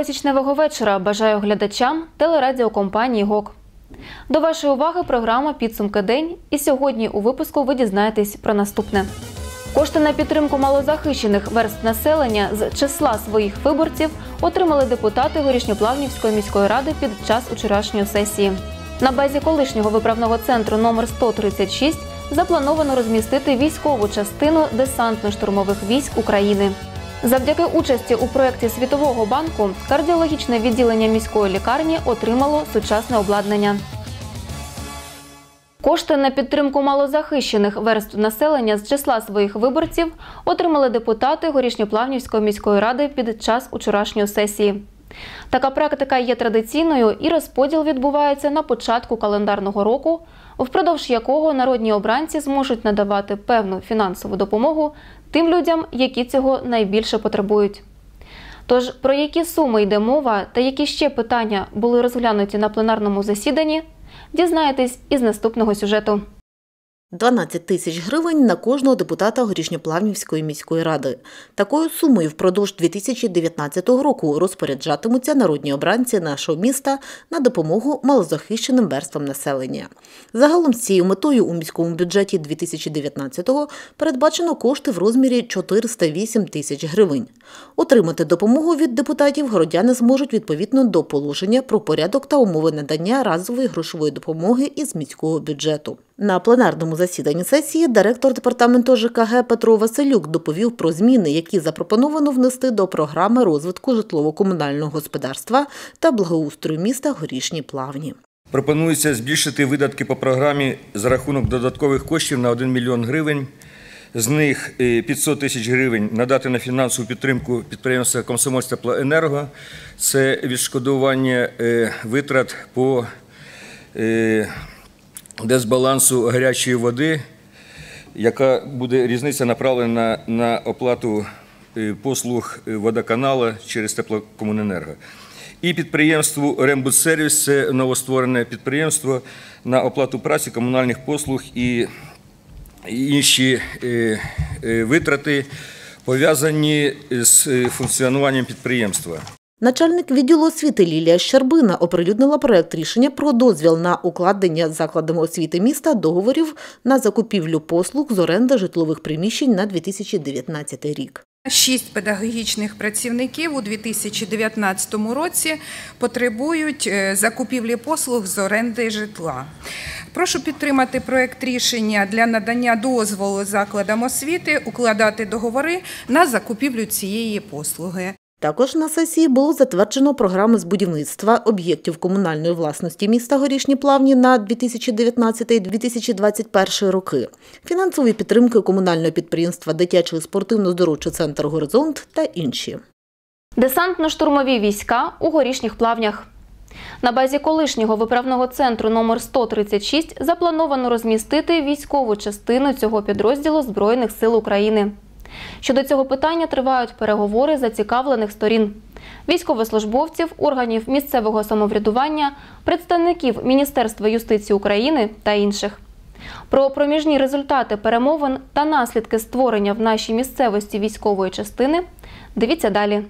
Доброго січневого вечора бажаю глядачам телерадіокомпанії ГОК. До вашої уваги програма Підсумки день. І сьогодні у випуску ви дізнаєтесь про наступне. Кошти на підтримку малозахищених верств населення з числа своїх виборців отримали депутати Горішньоплавнівської міської ради під час вчорашньої сесії. На базі колишнього виправного центру номер 136 заплановано розмістити військову частину десантно-штурмових військ України. Завдяки участі у проєкті Світового банку кардіологічне відділення міської лікарні отримало сучасне обладнання. Кошти на підтримку малозахищених верств населення з числа своїх виборців отримали депутати Горішньоплавнівської міської ради під час вчорашньої сесії. Така практика є традиційною і розподіл відбувається на початку календарного року, впродовж якого народні обранці зможуть надавати певну фінансову допомогу тим людям, які цього найбільше потребують. Тож про які суми йде мова та які ще питання були розглянуті на пленарному засіданні, дізнаєтесь із наступного сюжету. 12 тисяч гривень на кожного депутата Горішньоплавнівської міської ради. Такою сумою впродовж 2019 року розпоряджатимуться народні обранці нашого міста на допомогу малозахищеним верствам населення. Загалом з цією метою у міському бюджеті 2019-го передбачено кошти в розмірі 408 тисяч гривень. Отримати допомогу від депутатів городяни зможуть відповідно до положення про порядок та умови надання разової грошової допомоги із міського бюджету. На пленарному засіданні сесії директор департаменту ЖКГ Петро Василюк доповів про зміни, які запропоновано внести до програми розвитку житлово-комунального господарства та благоустрою міста Горішні Плавні. Пропонується збільшити видатки по програмі за рахунок додаткових коштів на 1 мільйон гривень. З них е, 500 тисяч гривень надати на фінансову підтримку підприємства «Комсомольськ Теплоенерго». Це відшкодування е, витрат по дезбалансу гарячої води, яка буде різниця направлена на оплату е, послуг е, водоканала через теплокомуненерго. І підприємству «Рембудсервіс» – це новостворене підприємство на оплату праці, комунальних послуг і інші е, витрати, пов'язані з функціонуванням підприємства. Начальник відділу освіти Лілія Щербина оприлюднила проект рішення про дозвіл на укладення закладами освіти міста договорів на закупівлю послуг з оренди житлових приміщень на 2019 рік. Шість педагогічних працівників у 2019 році потребують е, закупівлі послуг з оренди житла. Прошу підтримати проект рішення для надання дозволу закладам освіти укладати договори на закупівлю цієї послуги. Також на сесії було затверджено програми з будівництва об'єктів комунальної власності міста Горішні Плавні на 2019-2021 роки, фінансової підтримки комунального підприємства Дитячий спортивно-здоровчий центр Горизонт та інші. Десантно-штурмові війська у горішніх плавнях. На базі колишнього виправного центру номер 136 заплановано розмістити військову частину цього підрозділу Збройних сил України. Щодо цього питання тривають переговори зацікавлених сторін військовослужбовців, органів місцевого самоврядування, представників Міністерства юстиції України та інших. Про проміжні результати перемовин та наслідки створення в нашій місцевості військової частини дивіться далі.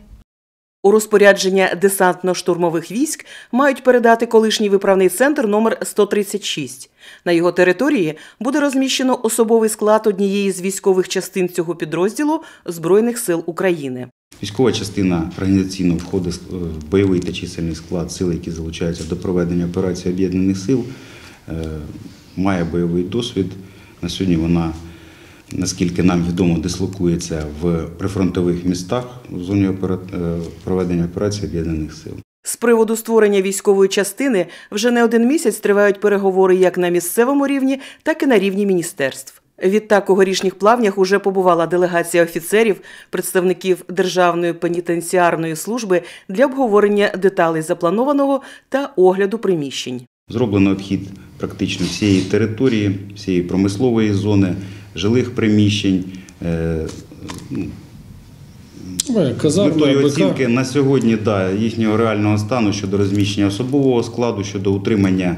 У розпорядження десантно-штурмових військ мають передати колишній виправний центр номер 136. На його території буде розміщено особовий склад однієї з військових частин цього підрозділу Збройних сил України. Військова частина організаційно входить в бойовий та чисельний склад сил, які залучаються до проведення операції об'єднаних сил, е, має бойовий досвід. На сьогодні вона, наскільки нам відомо, дислокується в прифронтових містах в зоні е, проведення операції об'єднаних сил. З приводу створення військової частини вже не один місяць тривають переговори як на місцевому рівні, так і на рівні міністерств. Відтак у горішніх плавнях уже побувала делегація офіцерів, представників Державної пенітенціарної служби для обговорення деталей запланованого та огляду приміщень. Зроблено обхід практично всієї території, всієї промислової зони, жилих приміщень. е, ну, Ну, Метою оцінки на сьогодні да, їхнього реального стану щодо розміщення особового складу, щодо утримання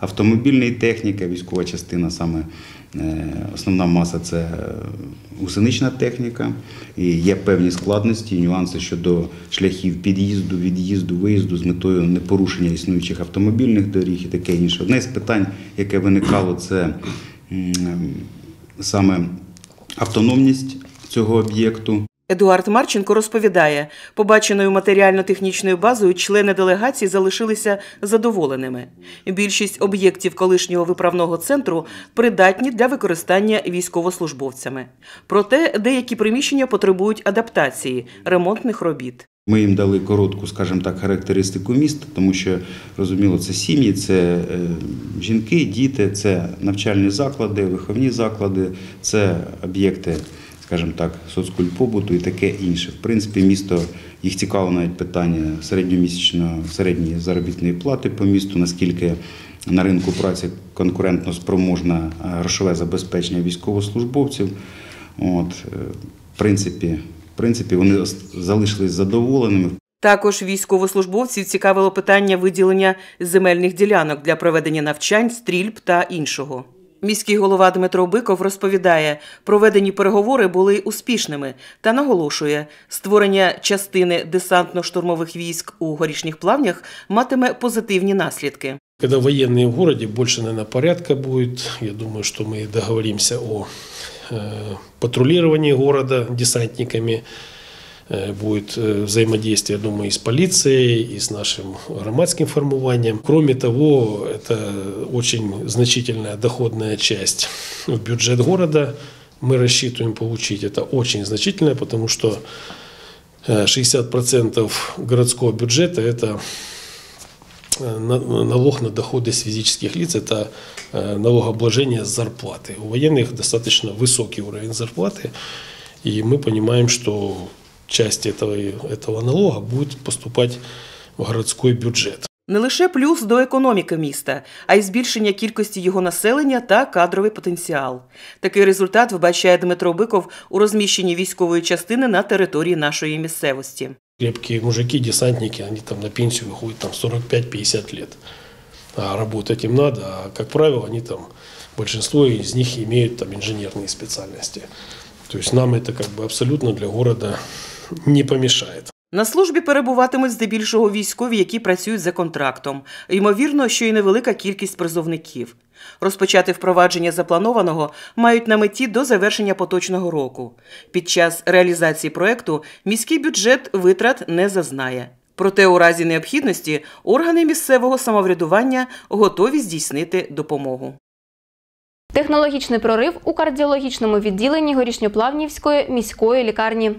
автомобільної техніки, військова частина саме Е, Основна маса це е, гусенична техніка, і є певні складності, нюанси щодо шляхів під'їзду, від'їзду, виїзду з метою непорушення існуючих автомобільних доріг і таке інше. Одне з питань, яке виникало, це саме автономність цього об'єкту. Едуард Марченко розповідає, побаченою матеріально-технічною базою члени делегації залишилися задоволеними. Більшість об'єктів колишнього виправного центру придатні для використання військовослужбовцями. Проте деякі приміщення потребують адаптації, ремонтних робіт. Ми їм дали коротку, скажімо так, характеристику міста, тому що розуміло, це сім'ї, це е, жінки, діти, це навчальні заклади, виховні заклади, це об'єкти, скажімо так, соцкультпобуту і таке інше. В принципі, місто їх цікаво навіть питання середньомісячної середньої заробітної плати по місту, наскільки на ринку праці конкурентно спроможне е, грошове забезпечення військовослужбовців. От, е, в принципі, в принципі, вони залишились задоволеними. Також військовослужбовців цікавило питання виділення земельних ділянок для проведення навчань, стрільб та іншого. Міський голова Дмитро Биков розповідає, проведені переговори були успішними та наголошує, створення частини десантно-штурмових військ у горішніх плавнях матиме позитивні наслідки. Когда военные в городе, больше, наверное, порядка будет. Я думаю, что мы договоримся о э, патрулировании города десантниками. Э, Будет э, взаимодействие, я думаю, и с полицией, и с нашим громадским формированием. Кроме того, это очень значительная доходная часть в бюджет города. Мы рассчитываем получить это очень значительное, потому что э, 60% городского бюджета – это налог на доходы с физических лиц – это э, налогообложение с зарплаты. У военных достаточно высокий уровень зарплаты, и мы понимаем, что часть этого, этого налога будет поступать в городской бюджет. Не лише плюс до економіки міста, а й збільшення кількості його населення та кадровий потенціал. Такий результат вбачає Дмитро Биков у розміщенні військової частини на території нашої місцевості. Крепкие мужики, десантники, они там на пенсию выходят там 45-50 лет. А работать им надо, а как правило, они там, большинство из них имеют там инженерные специальности. То есть нам это как бы абсолютно для города не помешает. На службі перебуватимуть здебільшого військові, які працюють за контрактом. Ймовірно, що й невелика кількість призовників. Розпочати впровадження запланованого мають на меті до завершення поточного року. Під час реалізації проекту міський бюджет витрат не зазнає. Проте у разі необхідності органи місцевого самоврядування готові здійснити допомогу. Технологічний прорив у кардіологічному відділенні Горішньоплавнівської міської лікарні.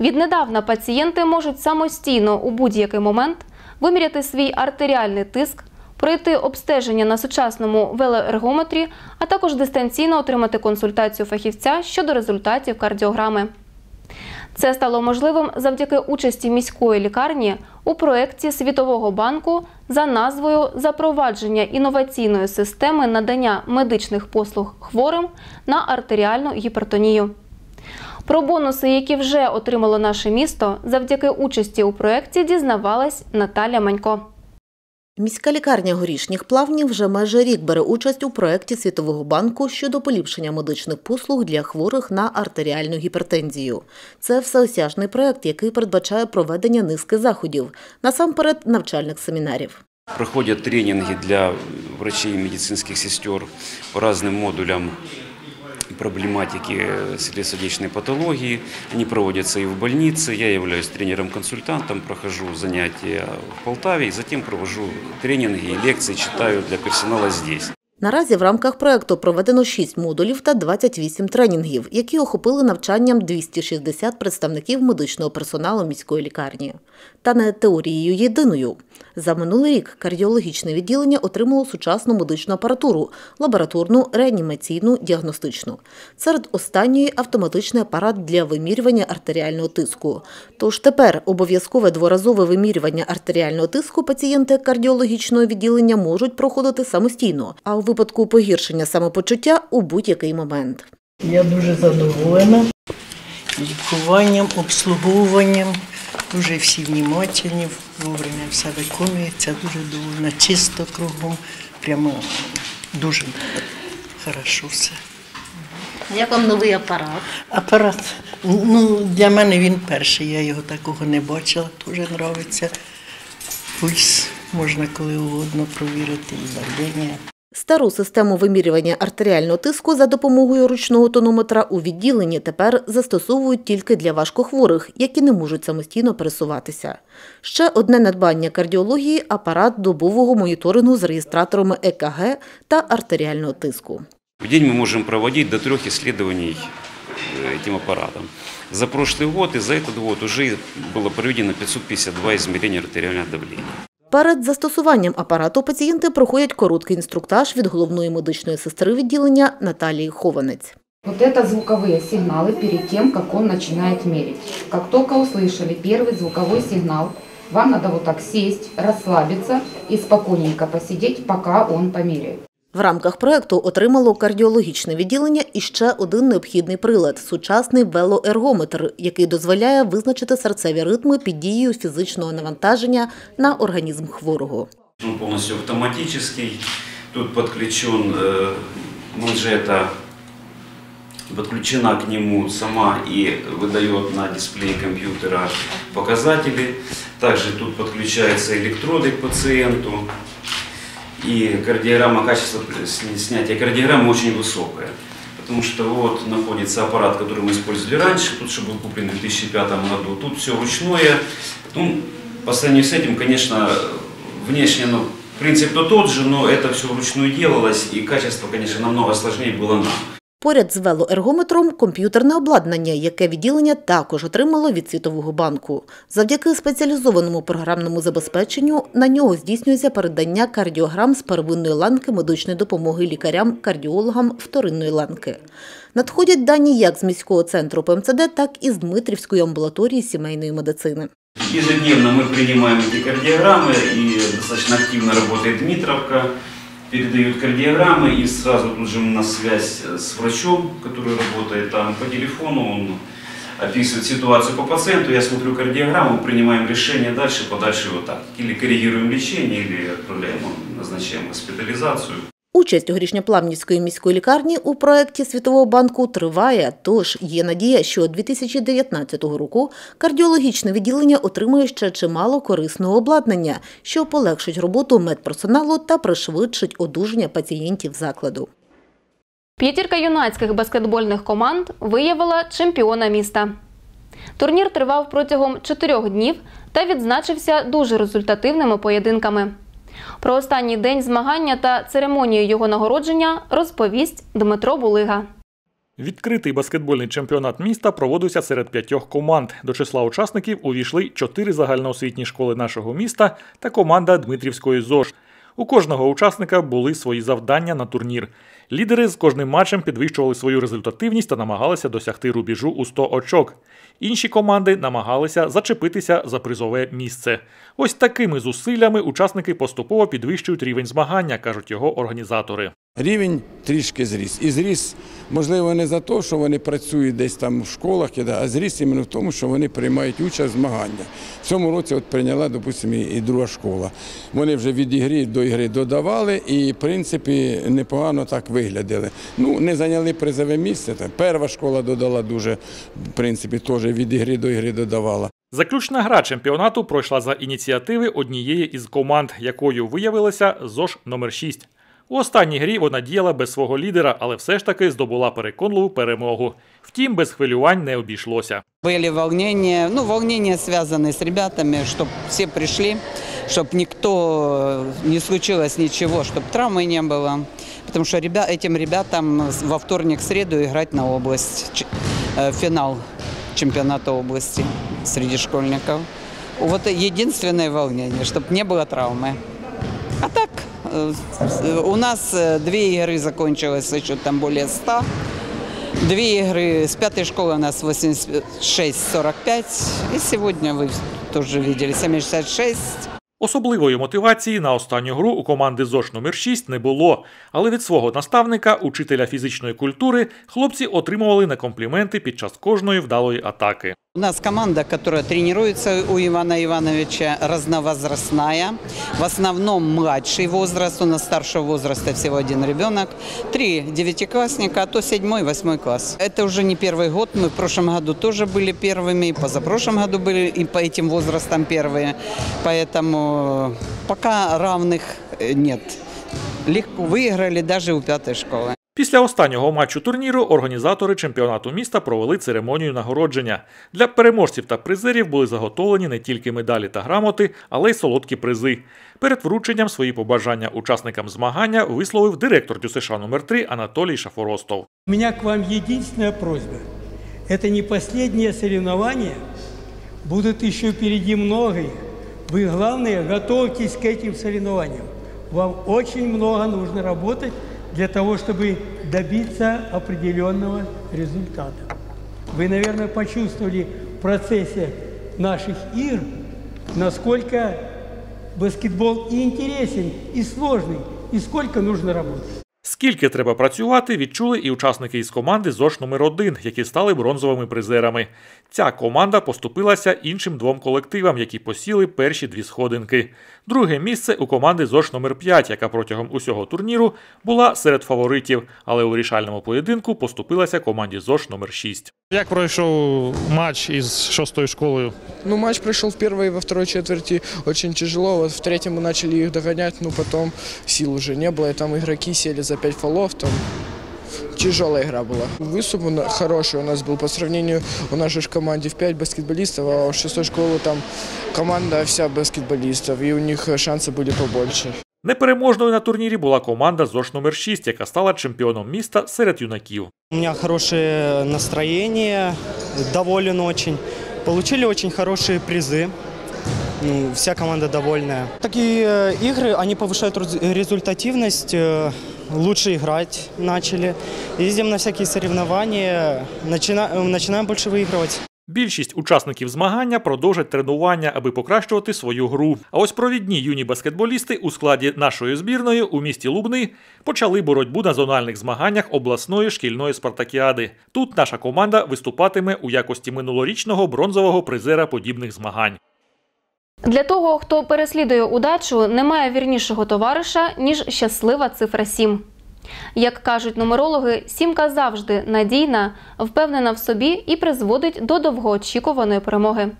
Віднедавна пацієнти можуть самостійно у будь-який момент виміряти свій артеріальний тиск, пройти обстеження на сучасному велоергометрі, а також дистанційно отримати консультацію фахівця щодо результатів кардіограми. Це стало можливим завдяки участі міської лікарні у проєкті Світового банку за назвою Запровадження інноваційної системи надання медичних послуг хворим на артеріальну гіпертонію. Про бонуси, які вже отримало наше місто, завдяки участі у проєкті дізнавалась Наталя Манько. Міська лікарня горішніх плавнів вже майже рік бере участь у проєкті Світового банку щодо поліпшення медичних послуг для хворих на артеріальну гіпертензію. Це всеосяжний проєкт, який передбачає проведення низки заходів, насамперед навчальних семінарів. Проходят тренинги для врачей и медицинских сестер по разным модулям проблематики сердечно-сердечной патологии. Они проводятся и в больнице. Я являюсь тренером-консультантом, прохожу занятия в Полтаве и затем провожу тренинги лекции, читаю для персонала здесь. Наразі в рамках проєкту проведено 6 модулів та 28 тренінгів, які охопили навчанням 260 представників медичного персоналу міської лікарні. Та не теорією єдиною. За минулий рік кардіологічне відділення отримало сучасну медичну апаратуру, лабораторну, реанімаційну, діагностичну. Серед останньої автоматичний апарат для вимірювання артеріального тиску. Тож тепер обов'язкове дворазове вимірювання артеріального тиску пацієнти кардіологічного відділення можуть проходити самостійно, а випадку погіршення самопочуття у будь-який момент. Я дуже задоволена лікуванням, обслуговуванням. Дуже всі внімательні, вовремя все виконується, дуже довольна, чисто кругом. Прямо дуже хорошо все. Як вам новий апарат? Апарат, ну, для мене він перший, я його такого не бачила, дуже подобається. Пульс можна коли угодно провірити, і давлення. Стару систему вимірювання артеріального тиску за допомогою ручного тонометра у відділенні тепер застосовують тільки для важкохворих, які не можуть самостійно пересуватися. Ще одне надбання кардіології – апарат добового моніторингу з реєстраторами ЕКГ та артеріального тиску. В день мы можем проводить до трех исследований э, этим аппаратом. За прошлый год и за этот год уже было проведено 552 измерения артериального давления. Перед застосуванням апарату пацієнти проходять короткий інструктаж від головної медичної сестри відділення Наталії Хованець. Вот это звуковые сигналы перед тем, как он начинает мерить. Как только услышали первый звуковой сигнал, вам надо вот так сесть, расслабиться и спокойненько посидеть, пока он померяет. В рамках проекту отримало кардіологічне відділення і ще один необхідний прилад – сучасний велоергометр, який дозволяє визначити серцеві ритми під дією фізичного навантаження на організм хворого. Он полностью автоматический. Тут подключен э, манжета, подключена к нему сама и выдает на дисплее компьютера показатели. Также тут подключаются электроды к пациенту. И кардиограмма, качество сня- снятия кардиограммы очень высокое. Потому что вот находится аппарат, который мы использовали раньше, тут же был куплен в 2005 году. Тут все ручное. Ну, по сравнению с этим, конечно, внешне, ну, принцип то тот же, но это все вручную делалось, и качество, конечно, намного сложнее было нам. Поряд з велоергометром – комп'ютерне обладнання, яке відділення також отримало від Світового банку. Завдяки спеціалізованому програмному забезпеченню на нього здійснюється передання кардіограм з первинної ланки медичної допомоги лікарям-кардіологам вторинної ланки. Надходять дані як з міського центру ПМЦД, так і з Дмитрівської амбулаторії сімейної медицини. Ежедневно мы принимаем эти кардиограммы, и достаточно активно работает Дмитровка, Передают кардиограммы, и сразу тут же у нас связь с врачом, который работает там по телефону, он описывает ситуацию по пациенту, я смотрю кардиограмму, принимаем решение дальше, подальше вот так. Или коррегируем лечение, или отправляем, назначаем госпитализацию. Участь Горішньоплавнівської міської лікарні у проєкті Світового банку триває, тож є надія, що 2019 року кардіологічне відділення отримує ще чимало корисного обладнання, що полегшить роботу медперсоналу та пришвидшить одужання пацієнтів закладу. П'ятірка юнацьких баскетбольних команд виявила чемпіона міста. Турнір тривав протягом чотирьох днів та відзначився дуже результативними поєдинками. Про останній день змагання та церемонію його нагородження розповість Дмитро Булига. Відкритий баскетбольний чемпіонат міста проводився серед п'ятьох команд. До числа учасників увійшли чотири загальноосвітні школи нашого міста та команда Дмитрівської ЗОЖ. У кожного учасника були свої завдання на турнір. Лідери з кожним матчем підвищували свою результативність та намагалися досягти рубіжу у 100 очок. Інші команди намагалися зачепитися за призове місце. Ось такими зусиллями учасники поступово підвищують рівень змагання, кажуть його організатори. Рівень трішки зріс. І зріс, можливо, не за те, що вони працюють десь там в школах, а зріс іменно в тому, що вони приймають участь в змаганнях. В цьому році от прийняла, допустимо, і друга школа. Вони вже від ігри до ігри додавали і, в принципі, непогано так виглядали. Ну, не зайняли призове місце. Та Перша школа додала дуже, в принципі, теж від ігри до ігри додавала. Заключна гра чемпіонату пройшла за ініціативи однієї із команд, якою виявилася ЗОЖ номер 6 У останній грі вона діяла без свого лідера, але все ж таки здобула переконливу перемогу. Втім, без хвилювань не обійшлося. Были волнения, ну, волнения связаны с ребятами, чтобы все пришли, чтобы никто, не случилось ничего, чтобы травмы не было. Потому что ребя- этим ребятам во вторник, среду играть на область, Ч- э, финал чемпионата области среди школьников. Вот единственное волнение, чтобы не было травмы. А так, э, с- у нас э, две игры закончилось со счетом более 100. Две игры с пятой школы у нас 86-45. И сегодня вы тоже видели 766. Особливої мотивації на останню гру у команди ЗОШ номер 6 не було, але від свого наставника, учителя фізичної культури, хлопці отримували на компліменти під час кожної вдалої атаки. У нас команда, которая тренируется у Ивана Ивановича, разновозрастная. В основном младший возраст, у нас старшего возраста всего один ребенок. Три девятиклассника, а то седьмой, восьмой класс. Это уже не первый год, мы в прошлом году тоже были первыми, и позапрошлом году были и по этим возрастам первые. Поэтому пока равных э, нет. Легко выиграли даже у пятой школы. Після останнього матчу турніру організатори чемпіонату міста провели церемонію нагородження. Для переможців та призерів були заготовлені не тільки медалі та грамоти, але й солодкі призи. Перед врученням свої побажання учасникам змагання висловив директор ДЮСШ номер 3 Анатолій Шафоростов. У меня к вам единственная просьба. Это не последнее соревнование. Будут еще впереди многие. Вы, главное, готовьтесь к этим соревнованиям. Вам очень много нужно работать для того, чтобы добиться определенного результата. Вы, наверное, почувствовали в процессе наших игр, насколько баскетбол и интересен, и сложный, и сколько нужно работать. Скільки треба працювати, відчули і учасники із команди ЗОШ номер 1 які стали бронзовими призерами. Ця команда поступилася іншим двом колективам, які посіли перші дві сходинки. Друге місце у команди ЗОШ номер 5 яка протягом усього турніру була серед фаворитів, але у вирішальному поєдинку поступилася команді ЗОШ номер 6 Як пройшов матч із шостою школою? Ну, матч прошел в первой и во второй четверти очень тяжело. В третьем мы начали их догонять, но потом сил уже не было. И там игроки сели за пять фолов. Там тяжелая игра была. Выступ у нас хороший у нас был по сравнению у нашей ж команде в 5 баскетболистов, а у шестой школы там команда вся баскетболистов, и у них шансы были побольше. Непереможною на турнірі була команда ЗОШ номер 6 яка стала чемпіоном міста серед юнаків. У меня хорошее настроение, доволен очень. Получили очень хорошие призы. Ну, вся команда довольная. Такие э, игры, они повышают рез- результативность, э, лучше играть начали. Ездим на всякие соревнования, начина- э, начинаем больше выигрывать. Більшість учасників змагання продовжать тренування, аби покращувати свою гру. А ось провідні юні баскетболісти у складі нашої збірної у місті Лубни почали боротьбу на зональних змаганнях обласної шкільної спартакіади. Тут наша команда виступатиме у якості минулорічного бронзового призера подібних змагань. Для того, хто переслідує удачу, немає вірнішого товариша, ніж щаслива цифра 7. Як кажуть нумерологи, сімка завжди надійна, впевнена в собі і призводить до довгоочікуваної перемоги.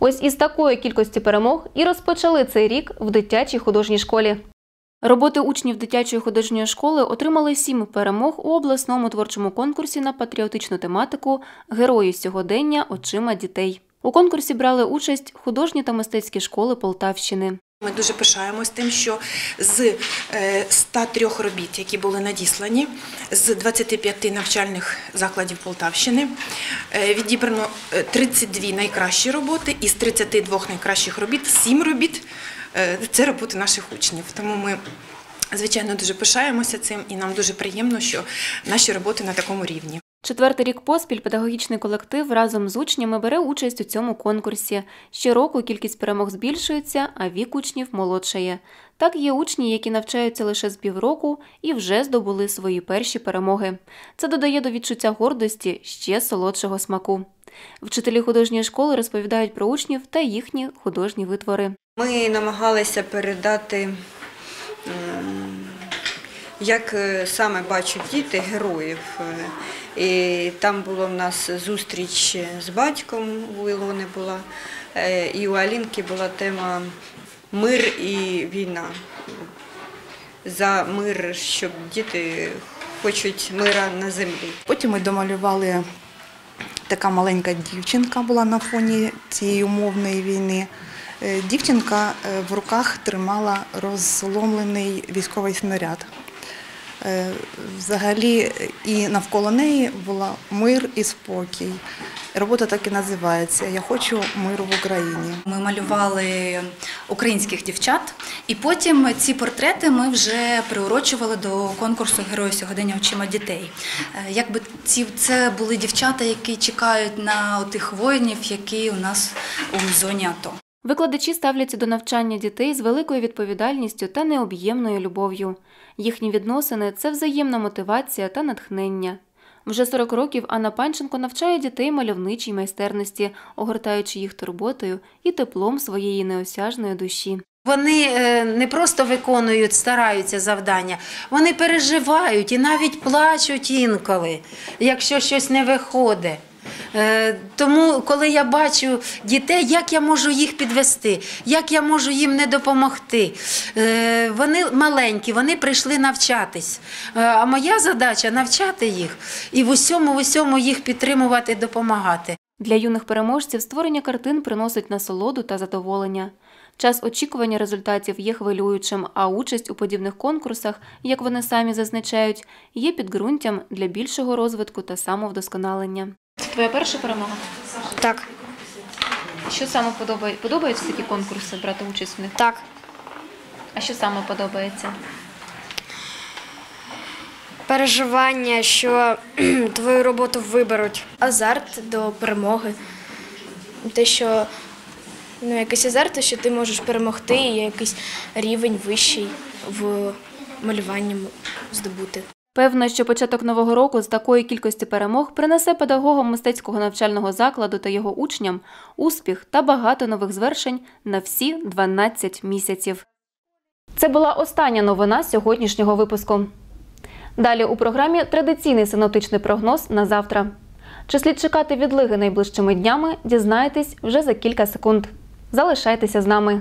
Ось із такої кількості перемог і розпочали цей рік в дитячій художній школі. Роботи учнів дитячої художньої школи отримали сім перемог у обласному творчому конкурсі на патріотичну тематику Герої сьогодення очима дітей. У конкурсі брали участь художні та мистецькі школи Полтавщини. Ми дуже пишаємось тим, що з е, 103 робіт, які були надіслані з 25 навчальних закладів Полтавщини, е, відібрано е, 32 найкращі роботи, із 32 найкращих робіт 7 робіт е, це роботи наших учнів. Тому ми, звичайно, дуже пишаємося цим, і нам дуже приємно, що наші роботи на такому рівні. Четвертий рік поспіль педагогічний колектив разом з учнями бере участь у цьому конкурсі. Щороку кількість перемог збільшується, а вік учнів молодшає. Так є учні, які навчаються лише з півроку і вже здобули свої перші перемоги. Це додає до відчуття гордості ще солодшого смаку. Вчителі художньої школи розповідають про учнів та їхні художні витвори. Ми намагалися передати, як е, саме бачать діти героїв. І там була в нас зустріч з батьком у Ілони була, е, і у Алінки була тема мир і війна. За мир, щоб діти хочуть мира на землі. Потім ми домалювали така маленька дівчинка була на фоні цієї умовної війни. Е, Дівчинка е, в руках тримала розломлений військовий снаряд. Е, Взагалі і навколо неї була мир і спокій. Робота так і називається Я хочу миру в Україні. Ми малювали українських дівчат, і потім ці портрети ми вже приурочували до конкурсу Герої сьогодення очима дітей. Е, Якби ці це були дівчата, які чекають на тих воїнів, які у нас у зоні АТО. Викладачі ставляться до навчання дітей з великою відповідальністю та необ'ємною любов'ю. Їхні відносини це взаємна мотивація та натхнення. Вже 40 років Анна Панченко навчає дітей мальовничій майстерності, огортаючи їх турботою і теплом своєї неосяжної душі. Вони е, не просто виконують, стараються завдання, вони переживають і навіть плачуть інколи, якщо щось не виходить. Е, Тому, коли я бачу дітей, як я можу їх підвести, як я можу їм не допомогти. Е, Вони маленькі, вони прийшли навчатись. Е, А моя задача навчати їх і в усьому, в усьому їх підтримувати, допомагати. Для юних переможців створення картин приносить насолоду та задоволення. Час очікування результатів є хвилюючим, а участь у подібних конкурсах, як вони самі зазначають, є підґрунтям для більшого розвитку та самовдосконалення. Твоя перша перемога? Так. Що саме подобає? Подобаються такі конкурси, брати участь в них? Так. А що саме подобається? Переживання, що твою роботу виберуть. азарт до перемоги. Те, що ну, якийсь азарт, що ти можеш перемогти, і якийсь рівень вищий в малюванні здобути. Певно, що початок нового року з такої кількості перемог принесе педагогам мистецького навчального закладу та його учням успіх та багато нових звершень на всі 12 місяців. Це була остання новина сьогоднішнього випуску. Далі у програмі традиційний синоптичний прогноз на завтра. Чи слід чекати відлиги найближчими днями, дізнаєтесь вже за кілька секунд. Залишайтеся з нами.